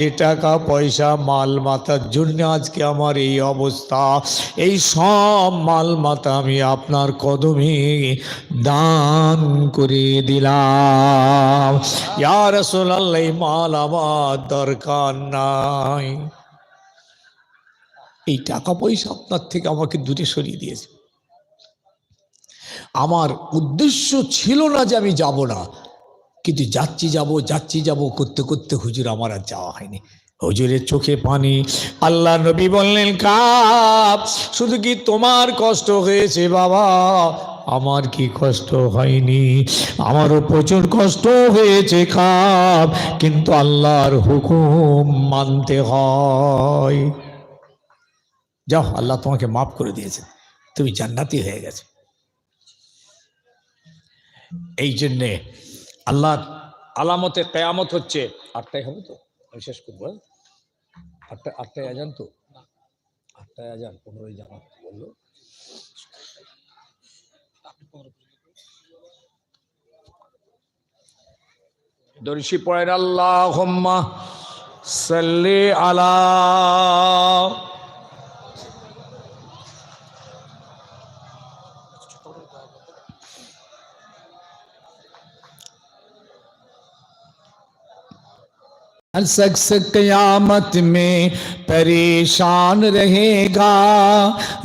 এ টাকা, পয়সা, মাল মাতার জন্য আজকে আমার এই অবস্থা। এই সব মাল মাতা আমি আপনার কদমে দান করে দিলাম। ইয়ার সোলাল্লাই মাল আমার দরকার নাই। এই টাকা, পয়সা আপনার থেকে আমাকে দূরে সরিয়ে দিয়েছে। আমার উদ্দেশ্য ছিল না যে আমি যাব না। কিন্তু যাচ্ছি যাব যাচ্ছি যাব, করতে করতে হুজুর আমার আর যাওয়া হয়নি। হুজুরের চোখে পানি। আল্লাহ নবী বললেন, কাপ, শুধু কি তোমার কষ্ট হয়েছে বাবা? আমার কি কষ্ট হয়নি? আমারও প্রচুর কষ্ট হয়েছে, কাপ, কিন্তু আল্লাহর হুকুম মানতে হয়। যাও, আল্লাহ তোমাকে মাফ করে দিয়েছে তুমি জান্নাতি হয়ে গেছে। এই জন্যে আল্লাহ আলামতে কেয়ামত হচ্ছে। আটটায় হবে তো? আমি শেষ করব হ্যাঁ? আটটা আটটায় আজান তো? আটটায় আজান পনেরোই জামাত বলল। দর্শি পড়েন আল্লাহ সাল্লি আলা शख्स कयामत में परेशान रहेगा।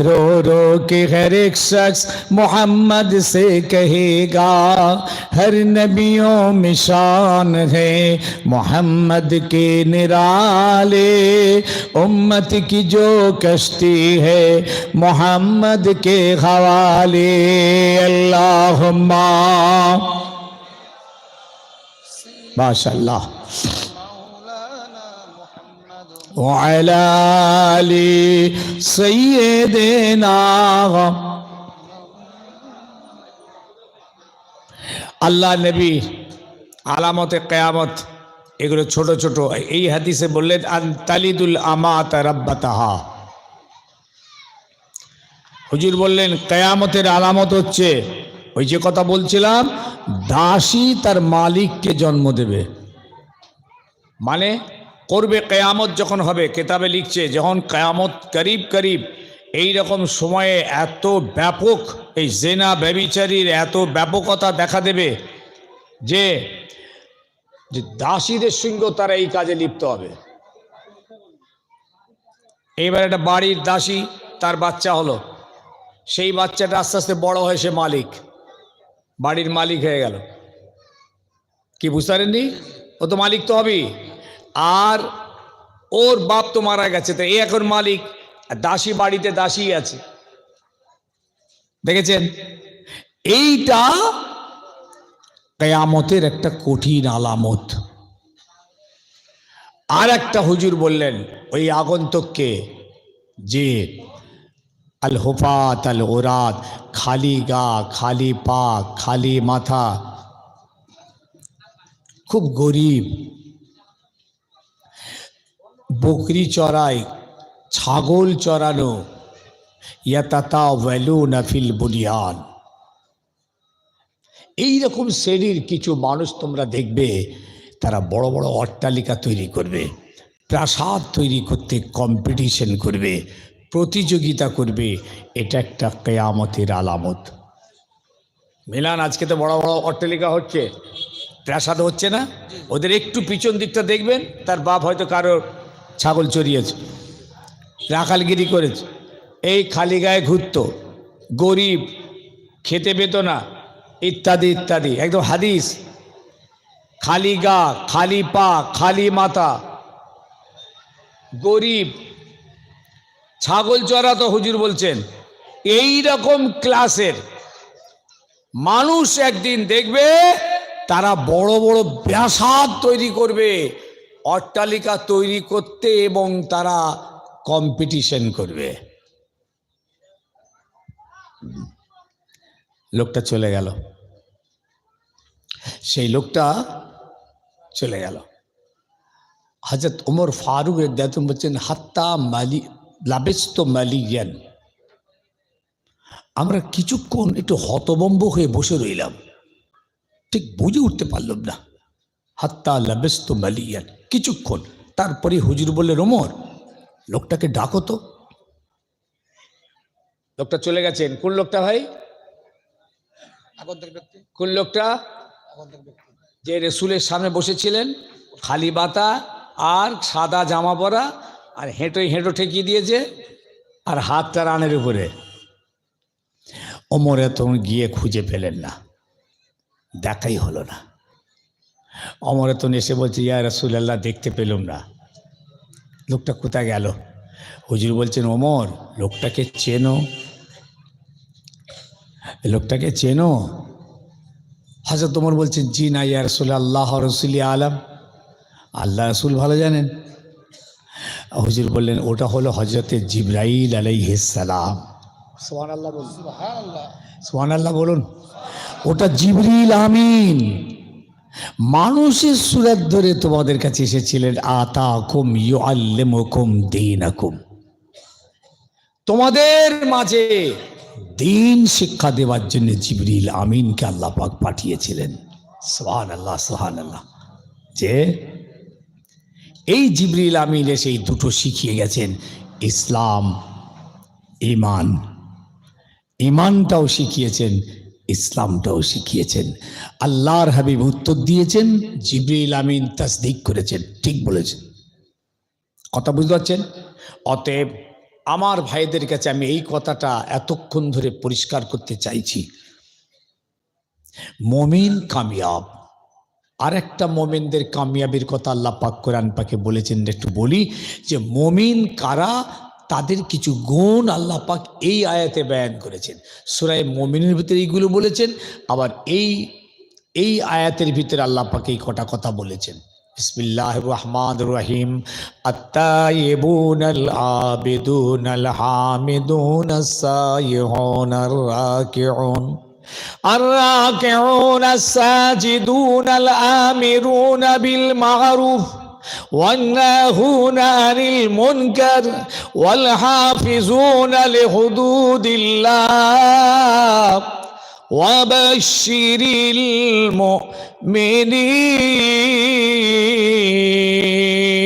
रो रो के हर एक शख्स मोहम्मद से कहेगा, हर नबियों में शान है मोहम्मद के निराले। उम्मत की जो कश्ती है मोहम्मद के हवाले। अल्लाह माशाल्लाह। وعلى آل سيدنا আল্লাহ নবী আলামতে কেয়ামত এগুলো ছোট ছোট এই হাদিসে বললেন আন্তালিদুল আমাত রাব্বাতাহা হুজুর বললেন কেয়ামতের আলামত হচ্ছে ওই যে কথা বলছিলাম দাসী তার মালিককে জন্ম দেবে মানে করবে কেয়ামত যখন হবে, কেতাবে লিখছে, যখন কেয়ামত করিব করিব, এই রকম সময়ে এত ব্যাপক এই জেনা ব্যবিচারীর এত ব্যাপকতা দেখা দেবে যে দাসীদের সঙ্গেও তারা এই কাজে লিপ্ত হবে। এইবার একটা বাড়ির দাসী, তার বাচ্চা হলো। সেই বাচ্চাটা আস্তে আস্তে বড় হয় সে মালিক। বাড়ির মালিক হয়ে গেল। কি বুঝতে পারেননি? ও তো মালিক তো হবেই। আর ওর বাপ তো মারা গেছে, তো এই এখন মালিক দাসী বাড়িতে দাসী আছে। দেখেছেন? এইটা কেয়ামতের একটা কঠিন আলামত। আর একটা হুজুর বললেন, ওই আগন্তককে যে আল হোফাত আল ওরাত খালি গা, খালি পা, খালি মাথা, খুব গরিব বকরি চড়ায়, ছাগল চড়ানো, ইয়াতাতা ভ্যালু নাফিল বুনিয়ান। এইরকম শ্রেণির কিছু মানুষ তোমরা দেখবে, তারা বড় বড় অট্টালিকা তৈরি করবে, প্রাসাদ তৈরি করতে কম্পিটিশন করবে, প্রতিযোগিতা করবে, এটা একটা কেয়ামতের আলামত। মিলান, আজকে তো বড় বড় অট্টালিকা হচ্ছে, প্রাসাদ হচ্ছে না? ওদের একটু পিছন দিকটা দেখবেন, তার বাপ হয়তো কারোর ছাগল চড়িয়েছে রাখালগিরি করেছে। এই খালি গায়ে ঘুরতো, গরিব, খেতে পেত না, ইত্যাদি ইত্যাদি। একদম হাদিস। খালি গা, খালি পা, খালি মাথা। গরিব, ছাগল চড়া তো হুজুর বলছেন, এই রকম ক্লাসের মানুষ একদিন দেখবে, তারা বড় বড় ব্যাসাদ তৈরি করবে। অট্টালিকা তৈরি করতে এবং তারা কম্পিটিশন করবে। লোকটা চলে গেল। সেই লোকটা চলে গেল। হজরত ওমর ফারুক একদম বলছেন, হাত্তা মালি, লাবেস্ত মালিয়ান। আমরা কিছুক্ষণ একটু হতবম্ব হয়ে বসে রইলাম। ঠিক বুঝে উঠতে পারলাম না। হাত্তা লাবেস্ত মালিয়ান। কিছুক্ষণ তারপরে হুজুর বললে রোমর লোকটাকে ডাকো তো। লোকটা চলে গেছেন। কোন লোকটা ভাই? কোন লোকটা? যে রেসুলের সামনে বসেছিলেন খালি বাতা আর সাদা জামা পরা আর হেঁটো হেঁটো ঠেকিয়ে দিয়েছে আর হাতটা রানের উপরে। অমরে তখন গিয়ে খুঁজে পেলেন না। দেখাই হলো না। অমরে তখন এসে বলছে ইয়া রসুল্লাহ দেখতে পেলাম না। লোকটা কোথায় গেল? হুজুর বলছেন অমর লোকটাকে চেনো। লোকটাকে চেনো? হাজরত তোমর বলছেন জি না ইয়া রসুল আল্লাহ রসুলি আলম। আল্লাহ রসুল ভালো জানেন। হুজুর বললেন ওটা হলো হজরতে জিব্রাইল আলাইহিসালাম সোহান আল্লাহ বলুন। সোহান আল্লাহ বলুন। ওটা জিবরিল আমিন। মানুষের সুরাত ধরে তোমাদের কাছে এসেছিলেন আতা কুম ইউ আল্লেমকুম দিন তোমাদের মাঝে দিন শিক্ষা দেওয়ার জন্য জিবরিল আমিনকে আল্লাহ পাক পাঠিয়েছিলেন। সোহান আল্লাহ সোহান আল্লাহ যে এই জিবরিল আমিন এসে এই দুটো শিখিয়ে গেছেন, ইসলাম ইমান ইমানটাও শিখিয়েছেন ইসলামটাও শিখিয়েছেন। আল্লাহর হাবিব উত্তর দিয়েছেন, জিবরিল আমিন তাসদিক করেছেন, ঠিক বলেছেন। কথা বুঝতে পারছেন? অতএব আমার ভাইদের কাছে আমি এই কথাটা এতক্ষণ ধরে পরিষ্কার করতে চাইছি। মমিন কামিয়াব। আর একটা মোমেনদের কামিয়াবির কথা আল্লাহ পাক কোরআন পাকে বলেছেন, একটু বলি যে, মমিন কারা? তাদের কিছু গুণ আল্লাহ পাক এই আয়াতে বয়ান করেছেন সুরায় মমিনের ভিতরে এইগুলো বলেছেন আবার এই এই আয়াতের ভিতরে আল্লাহ পাক এই কটা কথা বলেছেন বিসমিল্লাহ রহমান রহিম আত্তাইবুন আল আবিদুন আল হামিদুন আস-সাইহুন আর-রাকিউন الراكعون الساجدون الآمرون بالمعروف والناهون عن المنكر والحافظون لحدود الله وبشر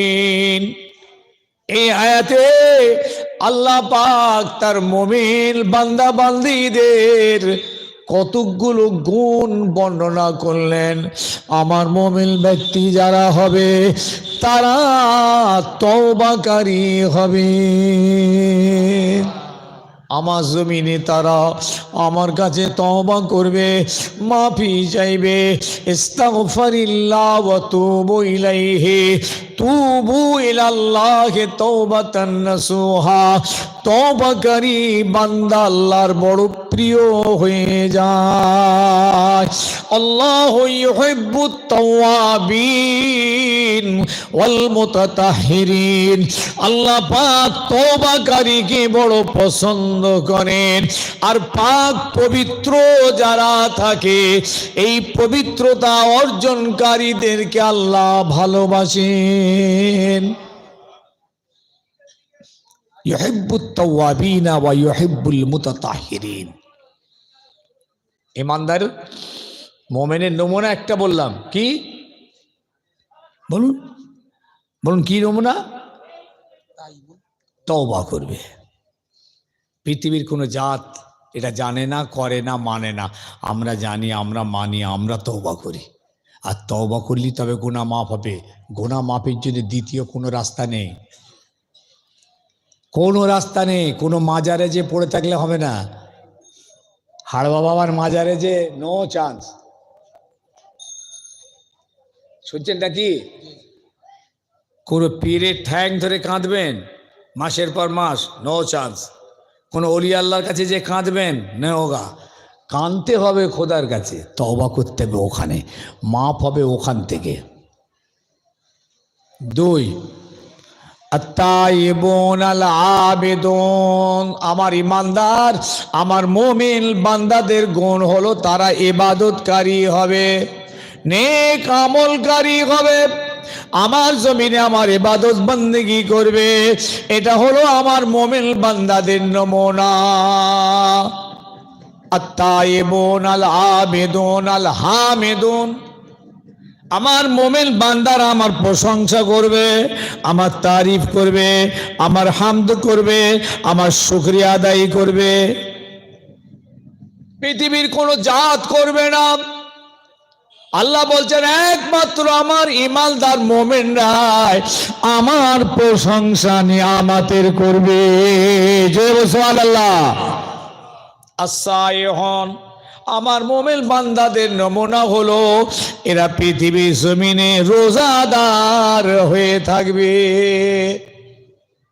المؤمنين এই আয়াতে আল্লাহ পাক তার মমিন বান্দা বান্দিদের কতকগুলো গুণ বর্ণনা করলেন। আমার মমিন ব্যক্তি যারা হবে, তারা তওবাকারী হবে। আমার জমিনে তারা আমার কাছে তওবা করবে, মাফি চাইবে। ইস্তাগফারিল্লাহ তুবু ইলাইহি, তুবু ইলাল্লাহি তাওবাতান তওবাকারী বান্দা আল্লাহর বড় প্রিয় হয়ে যায়। আল্লাহ ইউহিব্বুত তাওয়াবিন ওয়াল মুতাতাহহিরিন আল্লাহ পাক তওবাকারীকে বড় পছন্দ করেন। আর পাক পবিত্র যারা থাকে, এই পবিত্রতা অর্জনকারীদেরকে আল্লাহ ভালোবাসেন। মুতাতাহহিরিন ইমানদার, মোমেনের নমুনা একটা বললাম। কি? বলুন। বলুন, কি নমুনা? তওবা করবে। পৃথিবীর কোনো জাত এটা জানে না, করে না মানে না। আমরা জানি, আমরা মানি, আমরা তওবা করি। আর তওবা করলি তবে গোনা মাফ হবে। গোনা মাফের জন্য দ্বিতীয় কোনো রাস্তা নেই কোনো রাস্তা নেই, কোনো মাজারে যে পড়ে থাকলে হবে না। হাড়বা বাবার মাজারে যে নো চান্স শুনছেনটা কি? কোনো পীরের ঠ্যাং ধরে কাঁদবেন, মাসের পর মাস নো চান্স কোনো অলি আল্লাহর কাছে যে কাঁদবেন না হোগা কাঁদতে হবে খোদার কাছে তবা করতে হবে ওখানে মাপ হবে ওখান থেকে। দুই আমার ইমানদার, আমার মোমিন বান্দাদের গুণ হলো তারা ইবাদতকারী হবে, নেক আমলকারী হবে। আমার জমিনে আমার এবাদত বন্দেগি করবে, এটা হলো আমার মোমিন বান্দাদের নমুনা। আত্মাইবুন আল আবেদন আল হামেদুন আমার মোমেন বান্দারা আমার প্রশংসা করবে, আমার তারিফ করবে, আমার হামদ করবে, আমার শুক্রিয়া আদায় করবে। পৃথিবীর কোনো জাত করবে না। আল্লাহ বলছেন, একমাত্র আমার ইমানদার মোমেনরাই আমার প্রশংসা নিয়ে নিয়ামাতের করবে। জয় বসওয়াল আল্লাহ আসায় হন আমার মোমেল বান্দাদের নমুনা হলো, এরা পৃথিবীর জমিনে রোজাদার হয়ে থাকবে।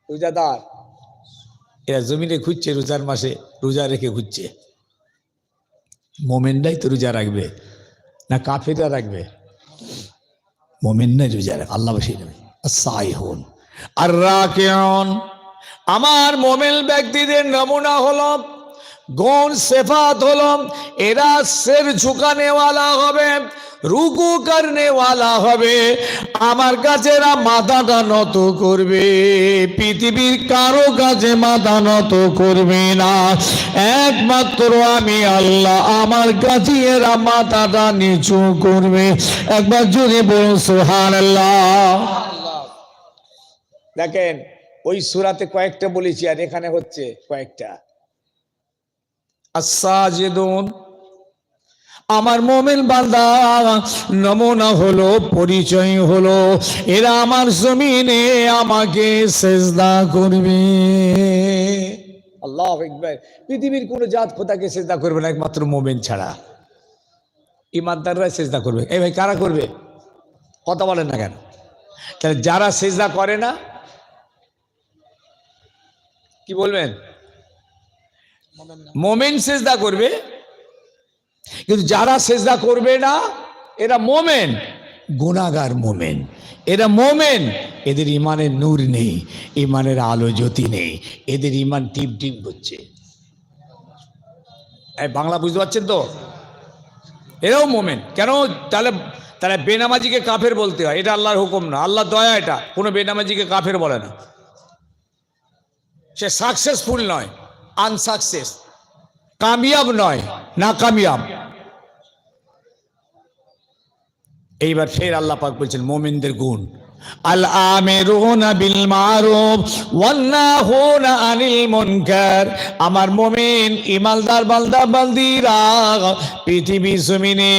রোজাদার? এরা জমিনে খুঁজছে রোজার মাসে, রোজা রেখে খুঁজছে মোমেনরাই তো রোজা রাখবে, না কাফিররা রাখবে? মোমেনরাই রোজা রাখবে, আল্লাহ বসে নেবে সাই হন আর রাকেন আমার মোমেল ব্যক্তিদের নমুনা হলো গণ সেফাত হলো এরা সের ঝুকানেওয়ালা হবে, রুকু করনেওয়ালা হবে। আমার কাছে এরা মাথাটা নত করবে, পৃথিবীর কারও কাছে মাথা নত করবে না। একমাত্র আমি আল্লাহ, আমার কাছে এরা মাথাটা নিচু করবে। একবার যদি বলুন সোহান দেখেন, ওই সুরাতে কয়েকটা বলেছি, আর এখানে হচ্ছে কয়েকটা। আসাজেদুন আমার মোমেন বান্দা, নমুনা হলো, পরিচয় হলো। এরা আমার জমিনে আমাকে সেজদা করবে। আল্লাহ একবার পৃথিবীর কোন জাত খোদাকে সেজদা করবে না, একমাত্র মোমেন ছাড়া। ইমানদাররা সেজদা করবে। এই ভাই, কারা করবে? কথা বলেন না কেন? তাহলে যারা সেজদা করে না, কি বলবেন? মোমেন সেজদা করবে। কিন্তু যারা সেজদা করবে না, এরা মোমেন গুণাগার মোমেন। এরা মোমেন, এদের ইমানের নূর নেই ইমানের আলো জ্যোতি নেই, এদের ইমান টিপ টিপ করছে বাংলা বুঝতে পারছেন তো? এরাও মোমেন। কেন? তাহলে তারা বেনামাজিকে কাফের বলতে হয়। এটা আল্লাহর হুকুম না। আল্লাহর দয়া এটা। কোনো বেনামাজিকে কাফের বলে না। সে সাকসেসফুল নয়। আনসাকসেস। কামিয়াব নয় না কামিয়াব এইবার ফের আল্লাহ পাক বলছেন, মোমিনদের গুণ। আল আমিরুনা বিল মারুফ ওয়ান নাহুনা আনিল মুনকার। আমার মোমিন ইমালদার বালদা বালদিরা পৃথিবী জমিনে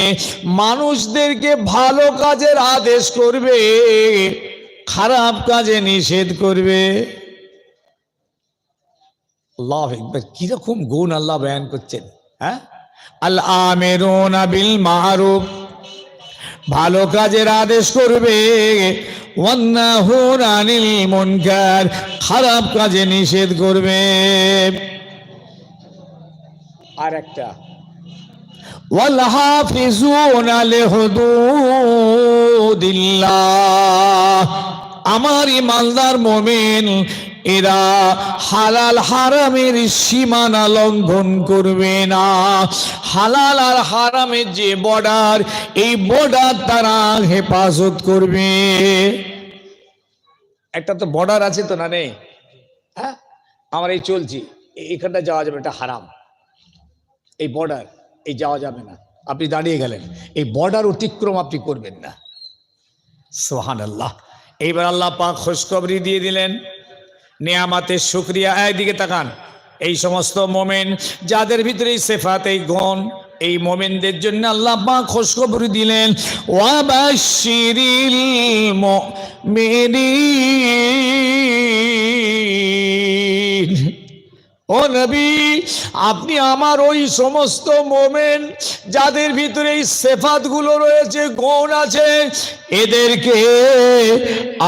মানুষদেরকে ভালো কাজের আদেশ করবে, খারাপ কাজে নিষেধ করবে। আল্লাহ একবার কীরকম গুণ আল্লাহ বয়ান করছেন হ্যাঁ? আল আমেরুনা বিল মারুফ ভালো কাজের আদেশ করবে। ওয়ান্নাহুন আনিল মুনকার খারাপ কাজে নিষেধ করবে। আর একটা। ওয়াল হাফিজুনা আমার ইমানদার মোমেন, এরা হালাল হারামের সীমানা লঙ্ঘন করবে না। হালাল আর হারামের যে বর্ডার এই বর্ডার তারা হেফাজত করবে। একটা তো বর্ডার আছে তো না নেই? হ্যাঁ? আমার এই চলছি। এখানটা যাওয়া যাবে এটা হারাম। এই বর্ডার এই যাওয়া যাবে না। আপনি দাঁড়িয়ে গেলেন। এই বর্ডার অতিক্রম আপনি করবেন না। সোহান আল্লাহ এইবার আল্লাহ পাক খোঁজখবরি দিয়ে দিলেন। নিয়ামাতের শুক্রিয়া। একদিকে তাকান। এই সমস্ত মোমেন, যাদের ভিতরে এই সেফাত, এই গণ, এই মোমেনদের জন্য আল্লাহ পাক খোঁজখবরি দিলেন। ওয়াবাশিরিল মুমিনিন। ও নবী, আপনি আমার ওই সমস্ত মোমেন যাদের ভিতরে এই সেফাতগুলো রয়েছে, গুণ আছে, এদেরকে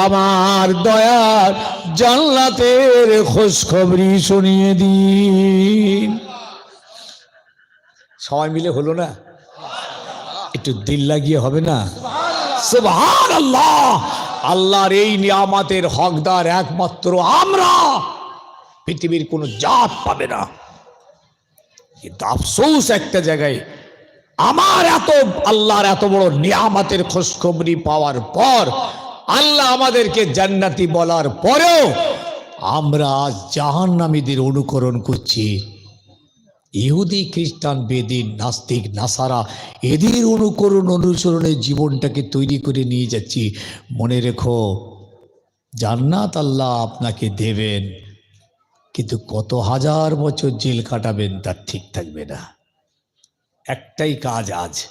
আমার দয়ার জান্নাতের খোঁজখবরি শুনিয়ে দিন। সবাই মিলে হলো না? একটু দিল লাগিয়ে হবে না? সুবহান আল্লাহ আল্লাহর এই নিয়ামাতের হকদার একমাত্র আমরা। পৃথিবীর কোনো জাত পাবে না। কিন্তু আফসোস একটা জায়গায়, আমার এত, আল্লাহর এত বড় নিয়ামাতের খোঁজখবরি পাওয়ার পর, আল্লাহ আমাদেরকে জান্নাতি বলার পরেও আমরা আজ জাহান্নামীদের অনুকরণ করছি। ইহুদি, খ্রিস্টান, বেদিন, নাস্তিক, নাসারা, এদের অনুকরণ অনুসরণে জীবনটাকে তৈরি করে নিয়ে যাচ্ছি। মনে রেখো, জান্নাত আল্লাহ আপনাকে দেবেন। কিন্তু কত হাজার বছর জেল কাটাবেন তার ঠিক থাকবে না। একটাই কাজ আজ,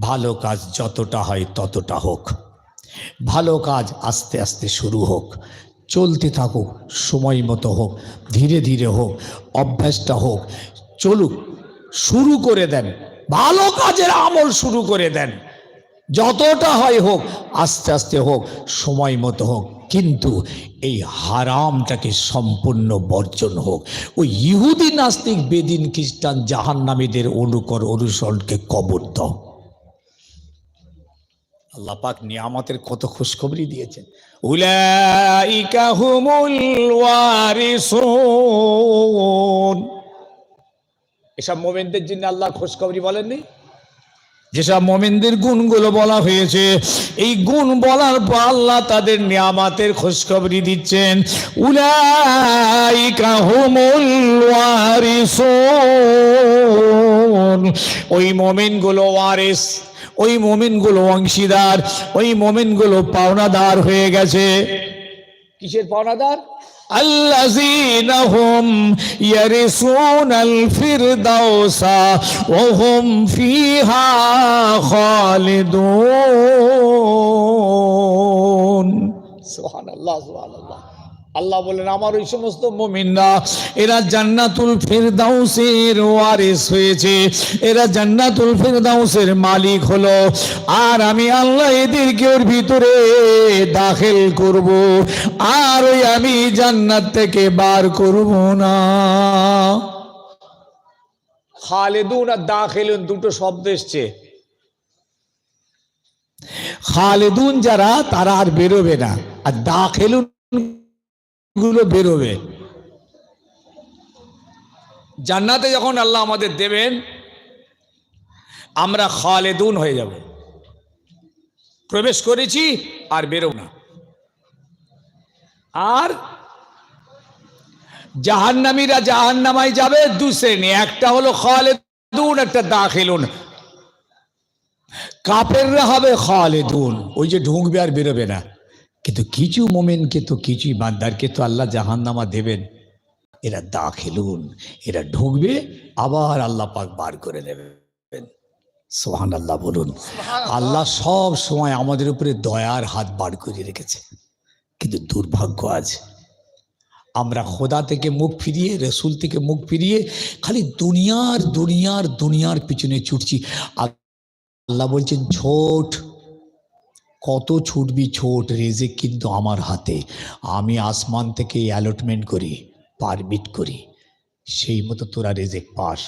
ভালো কাজ যতটা হয় ততটা হোক। ভালো কাজ আস্তে আস্তে শুরু হোক, চলতে থাকুক, সময় মতো হোক, ধীরে ধীরে হোক, অভ্যাসটা হোক, চলুক, শুরু করে দেন। ভালো কাজের আমল শুরু করে দেন। যতটা হয় হোক, আস্তে আস্তে হোক, সময় মতো হোক কিন্তু এই হারামটাকে সম্পূর্ণ বর্জন হোক। ওই ইহুদি নাস্তিক, বেদিন খ্রিস্টান, জাহান্নামীদের অনুকর, অনুসরণকে কবর দাও। আল্লাহ পাক নিয়ামতের কত খুশখবরি দিয়েছেন। উলাইকা হুমুল ওয়ারিসুন। এসব মোমেনদের জন্য আল্লাহ খুশখবরি বলেননি? যেসব মোমেনদের গুণগুলো বলা হয়েছে, এই গুণ বলার পর আল্লাহ তাদের নিয়ামাতের খোঁজখবরি দিচ্ছেন। উলাইকা হুমুল ওয়ারিসুন। ওই মোমেনগুলো ওয়ারিস, ওই মোমেনগুলো অংশীদার, ওই মোমেনগুলো পাওনাদার হয়ে গেছে। কিসের পাওনাদার? الذين هم يرثون الفردوس وهم فيها خالدون. سبحان الله سبحان الله. আল্লাহ বলেন, আমার ওই সমস্ত মুমিনরা, এরা জান্নাতুল ফিরদাউসের ওয়ারিস হয়েছে। এরা জান্নাতুল ফিরদাউসের মালিক হলো। আর আমি আল্লাহ এদেরকে ওর ভিতরে দাখিল করব। আর ওই আমি জান্নাত থেকে বার করব না। খালেদুন আর দাখিলুন দুটো শব্দ এসছে। খালেদুন যারা, তারা আর বেরোবে না। আর দাখিলুন গুলো বেরোবে। জান্নাতে যখন আল্লাহ আমাদের দেবেন, আমরা খালেদুন হয়ে যাব। প্রবেশ করেছি আর বেরোব না। আর জাহান্নামীরা জাহান্নামায় যাবে দু শ্রেণি। একটা হলো খালেদুন, একটা দাখিলুন। কাপেররা হবে খালেদুন। ওই যে ঢুকবে আর বেরোবে না। কিন্তু কিছু মোমেনকে তো কিছু ইমানদারকে তো আল্লাহ জাহান্নামা দেবেন। এরা দা খেলুন এরা ঢুকবে আবার আল্লাহ পাক বার করে দেবেন সোহান আল্লাহ বলুন আল্লাহ সব সময় আমাদের উপরে দয়ার হাত বার করে রেখেছে। কিন্তু দুর্ভাগ্য আজ আমরা খোদা থেকে মুখ ফিরিয়ে রসুল থেকে মুখ ফিরিয়ে খালি দুনিয়ার দুনিয়ার দুনিয়ার পিছনে ছুটছি। আল্লাহ বলছেন ছোট কত ছুটবি ছোট রেজেক কিন্তু আমার হাতে। আমি আসমান থেকে অ্যালটমেন্ট করি পারমিট করি। সেই মতো তোরা রেজেক পাস।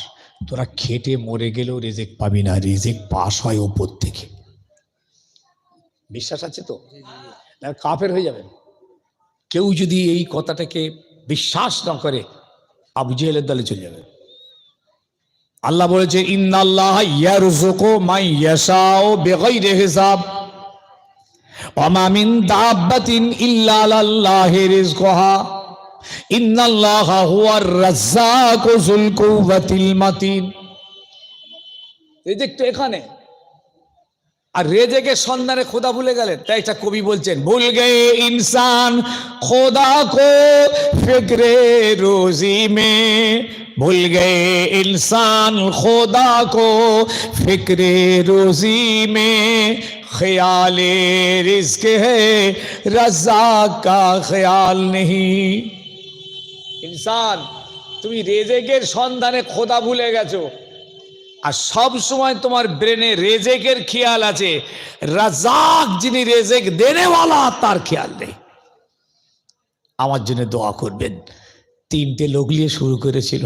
তোরা খেটে মরে গেলেও রেজেক পাবি না। রেজেক পাস হয় ওপর থেকে। বিশ্বাস আছে তো? কাফের হয়ে যাবেন। কেউ যদি এই কথাটাকে বিশ্বাস না করে আবু জেহেলের দলে চলে যাবে। আল্লাহ বলেছে ইন্নাল্লাহ ইয়ারযুকু মাই ইয়াশাউ বিগাইরি হিসাব। অমামিন দাব্বাতিন ইল্লাল্লাহি রিজকুহা। ইন্নাল্লাহা হুয়ার রাজ্জাকু মাতিন। এই যে এখানে। আর রেজেকে সন্ধানে খোদা ভুলে গেলেন, তাই একটা কবি বলছেন, ভুল গে ইনসান, খোদা কো ফিকরে রোজি মে। ভুল গে ইনসান, খোদা কো ফিকরে রোজি মে। خیال رزق ہے رضا کا خیال نہیں انسان তুমি রেজেকের সন্ধানে খোদা ভুলে গেছো। আর সব সময় তোমার ব্রেনে রেজেকের খেয়াল আছে। রাজাক যিনি রেজেক দেনেওয়ালা, তার খেয়াল নেই। আমার জন্য দোয়া করবেন। তিনটে লোক নিয়ে শুরু করেছিল।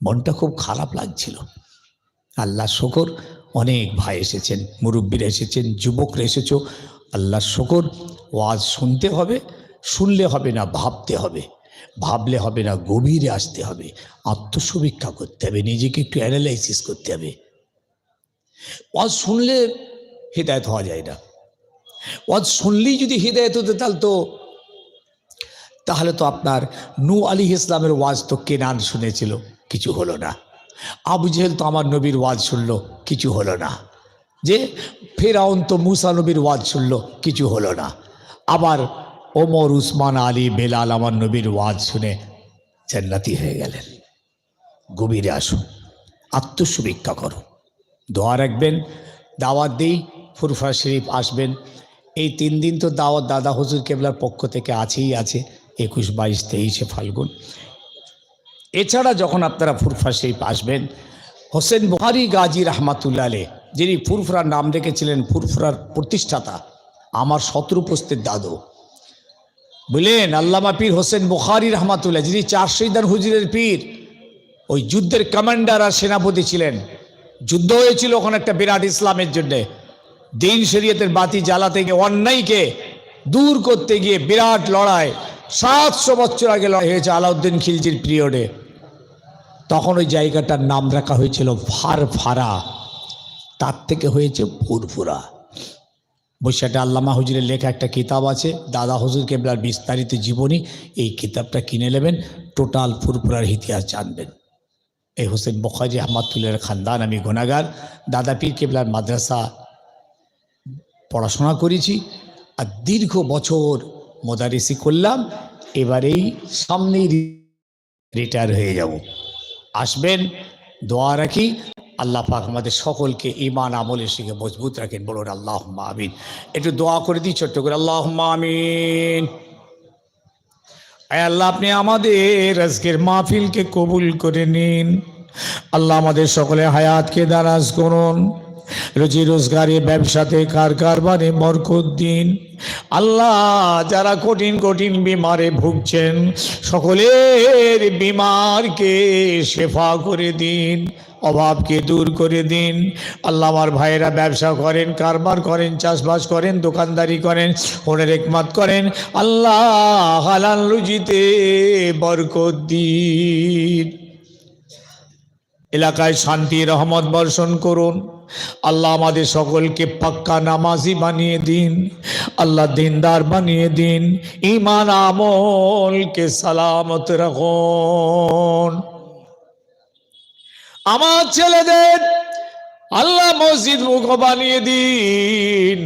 মনটা খুব খারাপ লাগছিল। আল্লাহ শকর অনেক ভাই এসেছেন, মুরব্বীরা এসেছেন, যুবকরা এসেছ। আল্লাহ শকর, ওয়াজ শুনতে হবে, শুনলে হবে না, ভাবতে হবে। ভাবলে হবে না, গভীরে আসতে হবে। আত্মসমীক্ষা করতে হবে, নিজেকে একটু অ্যানালাইসিস করতে হবে। ওয়াজ শুনলে হৃদায়ত হওয়া যায় না। ওয়াজ শুনলেই যদি হৃদায়ত হতে তাহলে তো তাহলে তো আপনার নু আলী ইসলামের ওয়াজ তো কেনান শুনেছিল, কিছু হলো না। আবু জেহেল তো আমার নবীর ওয়াজ শুনলো, কিছু হলো না। যে ফেরাউন তো মুসা নবীর ওয়াজ শুনলো, কিছু হলো না। আবার ওমর, উসমান, আলী, বেলাল আমার নবীর ওয়াজ শুনে জান্নাতি হয়ে গেলেন। গভীরে আসুন আত্মসুভিক্ষা করো। দোয়া রাখবেন, দাওয়াত দিই, ফুরফা শরীফ আসবেন। এই তিন দিন তো দাওয়াত দাদা হুজুর কেবলার পক্ষ থেকে আছেই আছে, একুশ, বাইশ, তেইশে ফাল্গুন। এছাড়া যখন আপনারা ফুরফা শরীফ আসবেন হোসেন বুহারি গাজী রহমাতুল্লাহ আলে যিনি ফুরফুরার নাম রেখেছিলেন, ফুরফুরার প্রতিষ্ঠাতা, আমার শত্রুপস্তের দাদু। বুঝলেন আল্লামা পীর হোসেন বুখারি রহমাতুল্লাহ যিনি চার শহীদান হুজুরের পীর, ওই যুদ্ধের কমান্ডার আর সেনাপতি ছিলেন। যুদ্ধ হয়েছিল ওখানে একটা বিরাট ইসলামের জন্যে। দিন শরীয়তের বাতি জ্বালাতে গিয়ে, অন্যায়কে দূর করতে গিয়ে বিরাট লড়াই। সাতশো বছর আগে লড়াই হয়েছে আলাউদ্দিন খিলজির পিরিয়ডে। তখন ওই জায়গাটার নাম রাখা হয়েছিল ফার ফারা তার থেকে হয়েছে ফুরফুরা বৈশাটা আল্লামা হুজুরের লেখা একটা কিতাব আছে, দাদা হুজুর কেবলার বিস্তারিত জীবনী, এই কিতাবটা কিনে নেবেন, টোটাল ফুরফুরার ইতিহাস জানবেন। এই হোসেন বখাজি আহমাদুল্লার খানদান, আমি গোনাগার দাদা পীর কেবলার মাদ্রাসা পড়াশোনা করেছি, আর দীর্ঘ বছর মোদারিসি করলাম, এবারেই সামনেই রিটায়ার হয়ে যাব। আসবেন। দোয়া রাখি। আল্লাহ পাক আমাদের সকলকে ইমান আমলের সঙ্গে মজবুত রাখেন। বলুন আল্লাহ আমিন। একটু দোয়া করে দিই, ছোট্ট করে আল্লাহ আমিন। আল্লাহ, আপনি আমাদের আজকের মাহফিলকে কবুল করে নিন। আল্লাহ আমাদের সকলে হায়াতকে দারাজ করুন। রুজি রোজগারে ব্যবসাতে কার কারবারে বরকত দিন। আল্লাহ যারা কঠিন কঠিন বিমারে ভুগছেন, সকলের বিমারকে শেফা করে দিন, অভাবকে দূর করে দিন। আল্লাহ আমার ভাইয়েরা ব্যবসা করেন, কারবার করেন, চাষবাস করেন, দোকানদারি করেন ওনের একমাত করেন। আল্লাহ হালাল রুজিতে বরকত দিন। এলাকায় শান্তি, রহমত বর্ষণ করুন। আল্লাহ আমাদের সকলকে পাক্কা নামাজি বানিয়ে দিন। আল্লাহ দিনদার বানিয়ে দিন। ইমান আমলকে সালামত রাখুন। আমার ছেলেদের আল্লাহ মসজিদ মুখ বানিয়ে দিন,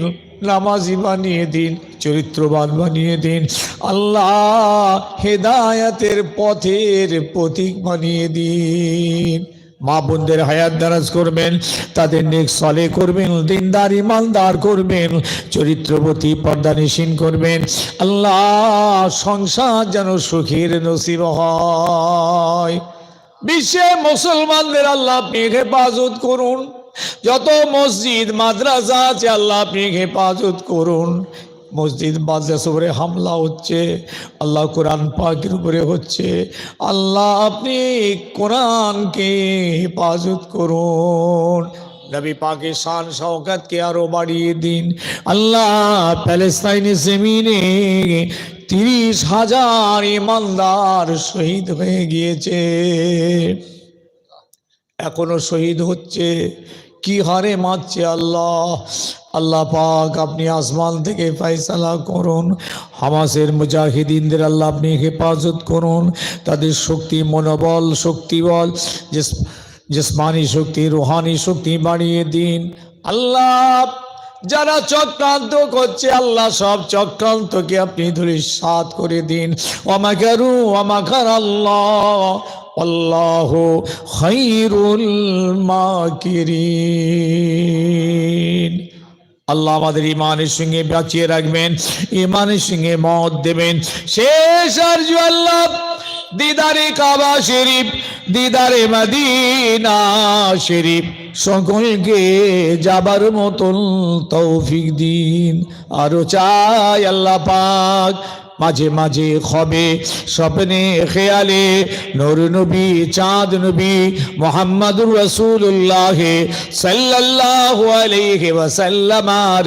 নামাজি বানিয়ে দিন, চরিত্রবান বানিয়ে দিন। আল্লাহ হেদায়াতের পথের প্রতীক বানিয়ে দিন। মা বোনদের হায়াত দারাজ করবেন, তাদের নেক সলে করবেন, দিনদার ইমানদার করবেন, চরিত্রবতী পর্দানিসীন করবেন। আল্লাহ সংসার যেন সুখের নসিব হয়। বিশ্বে মুসলমানদের আল্লাহ আপনি হেফাজত করুন। যত মসজিদ, মাদ্রাসা আছে, আল্লাহ আপনি হেফাজত করুন। মসজিদ মাদ্রাসা উপরে হামলা হচ্ছে, আল্লাহ কোরআন পাকের উপরে হচ্ছে। আল্লাহ, আপনি কোরআনকে হেফাজত করুন। নবী পাকে শান শওকাতকে আরও বাড়িয়ে দিন। আল্লাহ প্যালেস্তাইনের জমিনে তিরিশ হাজার ইমানদার শহীদ হয়ে গিয়েছে। এখনও শহীদ হচ্ছে। কি হারে মারছে আল্লাহ? আল্লাহ পাক আপনি আসমান থেকে ফয়সালা করুন, হামাসের মুজাহিদিনদের আল্লাহ আপনি হেফাজত করুন, তাদের শক্তি মনোবল শক্তি বল জিস- জিসমানি শক্তি, রুহানি শক্তি বাড়িয়ে দিন। আল্লাহ, যারা চক্রান্ত করছে, আল্লাহ সব চক্রান্তকে আপনি ধরে সাত করে দিন। অমাকারু অমাকার আল্লাহ আল্লাহ খৈরুল মাকিরিন। আল্লাহ আমাদের ইমানের সঙ্গে বাঁচিয়ে রাখবেন, ইমানের সঙ্গে মত দেবেন। শেষ আর আল্লাহ, দিদারে কাবা শরীফ, দিদারে মদিনা শরীফ। সকলকে যাবার মতন তৌফিক দিন। আরও চাই আল্লাহ পাক মাঝে মাঝে হবে স্বপ্নে খেয়ালে নূর নবী চাঁদ নবী মোহাম্মদুর রসুল্লাহ সাল্লাহ আলাইহি ওয়াসাল্লামার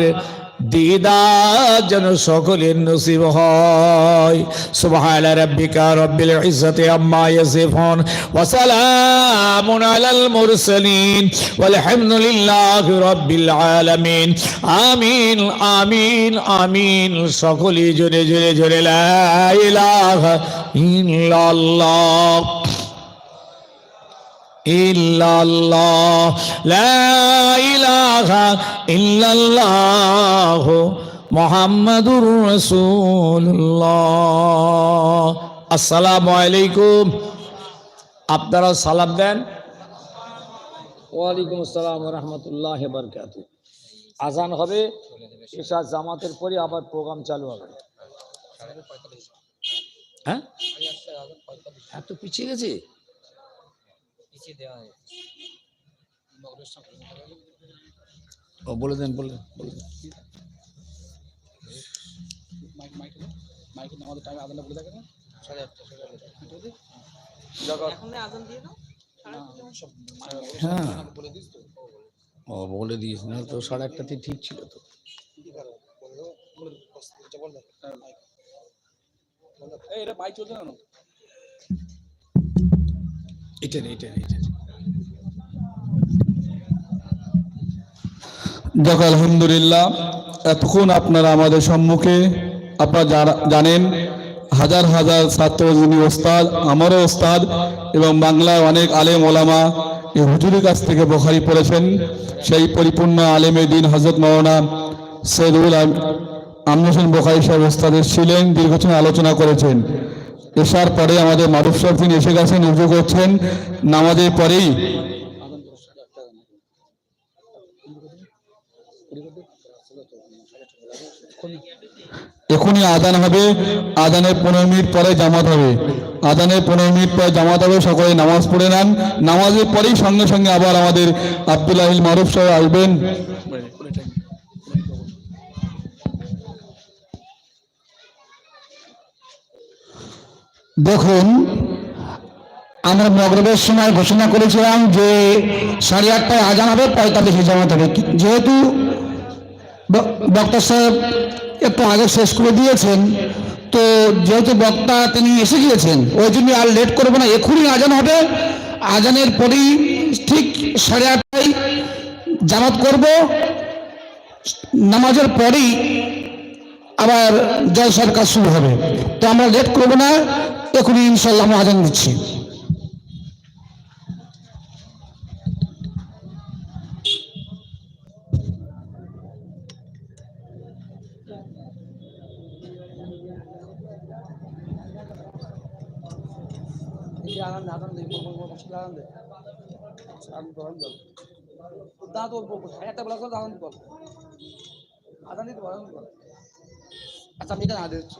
দিদার যেন সকলের নসিব হয়। সুবহান রাব্বিকা রব্বিল ইজ্জাতি আম্মা ইয়াসিফুন ওয়া সালামুন আলাল মুরসালিন ওয়ালহামদুলিল্লাহি রাব্বিল আলামিন। আমিন আমিন আমিন। সকলে জোরে জোরে জোরে লা ইলাহা ইল্লাল্লাহ। ইল্লাল্লাহ আলাইকুম। আপনারা সালাম দেন। ওয়ালাইকুম আসসালাম রহমতুল্লাহ আজান হবে এসা জামাতের পরে আবার প্রোগ্রাম চালু হবে। হ্যাঁ? এত পিছিয়ে গেছে? ও বলে দেন বলে দেন, বলে দেন। মাইক মাইক মাইক আমাদের টাইমে আদানে বলে থাকে না সাড়ে আটটা। সাড়ে আটটা। হ্যাঁ। বলে দিস তো। ও বলে দিস না তো সাড়ে একটাতে ঠিক ছিল তো। দাও দাও দাও হ্যাঁ, এই এটা মাইক চলছে না কেন? এটা এটা এটা যাক আলহামদুলিল্লাহ, এতক্ষণ আপনারা আমাদের সম্মুখে, আপনারা জানেন, হাজার হাজার ছাত্র যিনি ওস্তাদ, আমারও ওস্তাদ, এবং বাংলায় অনেক আলেম ওলামা এই হুজুরের কাছ থেকে বখারি পড়েছেন সেই পরিপূর্ণ আলেমে দিন হজরত মৌলানা সৈদুল আমর হোসেন বখারি সাহেব ওস্তাদের ছিলেন দীর্ঘক্ষণ আলোচনা করেছেন এসার পরে আমাদের মারুফ তিনি এসে গেছেন, উজু করছেন। নামাজের পরেই। এখনই আদান হবে। আদানের পনেরো মিনিট পরে জামাত হবে। আদানের পনেরো মিনিট পরে জামাত হবে, সকলে নামাজ পড়ে নেন। নামাজের পরেই সঙ্গে সঙ্গে আবার আমাদের আব্দুল্লাহ মারুফ সাহেব আসবেন। দেখুন, আমরা মগরবের সময় ঘোষণা করেছিলাম যে সাড়ে আটটায় আজান হবে, পঁয়তাল্লিশে জামাত হবে। যেহেতু বক্তা সাহেব একটু আগে শেষ করে দিয়েছেন, তো যেহেতু বক্তা তিনি এসে গিয়েছেন, ওই জন্য আর লেট করব না। এক্ষুনি আজান হবে, আজানের পরেই ঠিক সাড়ে আটটায় জামাত করব। নামাজের পরেই আবার জলসার কাজ শুরু হবে। তো আমরা লেট করব না এখনই ইনশাল্লাহ আমরা আজান দিচ্ছি এই যে আদান দে, আদান দে, বল, করে দিতে বল, আদান দিতে বল। আচ্ছা আমি এখানে আদান দিচ্ছি